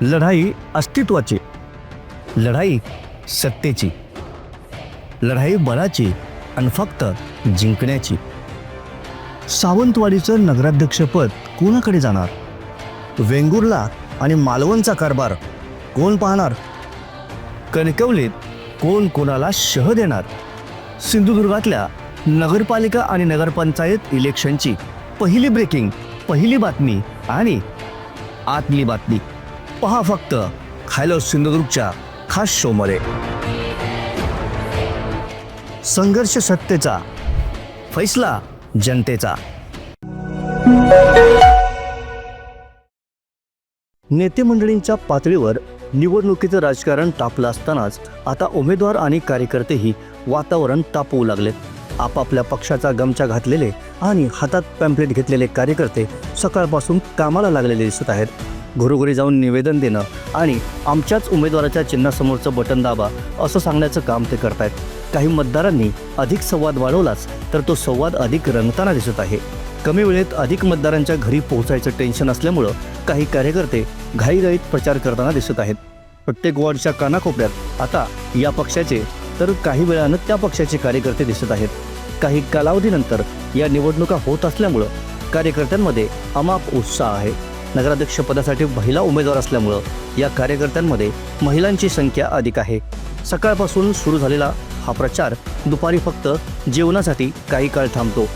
लढाई अस्तित्वाची लढाई सत्तेची लढाई बळाची आणि फक्त जिंकण्याची. सावंतवाडीचं नगराध्यक्षपद कोणाकडे जाणार? वेंगुर्ला आणि मालवणचा कारभार कोण पाहणार? कणकवलीत कोण कोणाला शह देणार? सिंधुदुर्गातल्या नगरपालिका आणि नगरपंचायत इलेक्शनची पहिली ब्रेकिंग पहिली बातमी आणि आतली बातमी. पहा फक्त. हॅलो सिंधुदुर्गच्या खास शोमध्ये. संघर्ष सत्तेचा फैसला जनतेचा. नेते मंडळींच्या पातळीवर निवडणुकीचं राजकारण तापलं असतानाच आता उमेदवार आणि कार्यकर्तेही वातावरण तापवू लागलेत आपापल्या पक्षाचा गमचा घातलेले आणि हातात पॅम्पलेट घेतलेले कार्यकर्ते सकाळपासून कामाला लागलेले दिसत आहेत. घरोघरी जाऊन निवेदन देणं आणि आमच्याच उमेदवाराच्या चिन्हासमोरचं बटन दाबा असं सांगण्याचं काम ते करतायत. काही मतदारांनी अधिक संवाद वाढवलाच तर तो संवाद अधिक रंगताना दिसत आहे. कमी वेळेत अधिक मतदारांच्या घरी पोहोचायचं टेन्शन असल्यामुळं काही कार्यकर्ते घाईघाईत प्रचार करताना दिसत आहेत. प्रत्येक वॉर्डच्या कानाकोपऱ्यात आता या पक्षाचे तर काही वेळानं त्या पक्षाचे कार्यकर्ते दिसत आहेत. काही कालावधीनंतर या निवडणुका होत असल्यामुळं कार्यकर्त्यांमध्ये अमाप उत्साह आहे. नगराध्यक्षपदासाठी महिला उमेदवार असल्यामुळं या कार्यकर्त्यांमध्ये महिलांची संख्या अधिक आहे. सकाळपासून सुरू झालेला हा प्रचार दुपारी फक्त जेवणासाठी काही काळ थांबतो.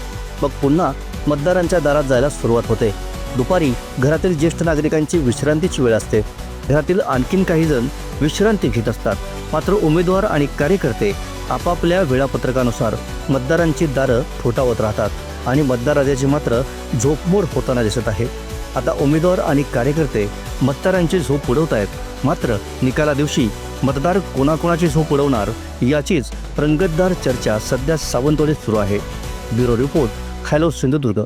मग पुन्हा मतदारांच्या दारात जायला सुरुवात होते. दुपारी घरातील ज्येष्ठ नागरिकांची विश्रांतीची वेळ असते. घरातील आणखीन काही जण विश्रांती घेत असतात. मात्र उमेदवार आणि कार्यकर्ते आपापल्या वेळापत्रकानुसार मतदारांची दारं ठोठावत राहतात आणि मतदार राजाची मात्र झोपमोड होताना दिसत आहे. आता उमेदवार आणि कार्यकर्ते मतदारांची झोप उडवत आहेत मात्र निकाला दिवशी मतदार कोणाकोणाची झोप उडवणार याचीच रंगतदार चर्चा सध्या सावंतवाडीत सुरू आहे. Bureau report hello Sindhudurg.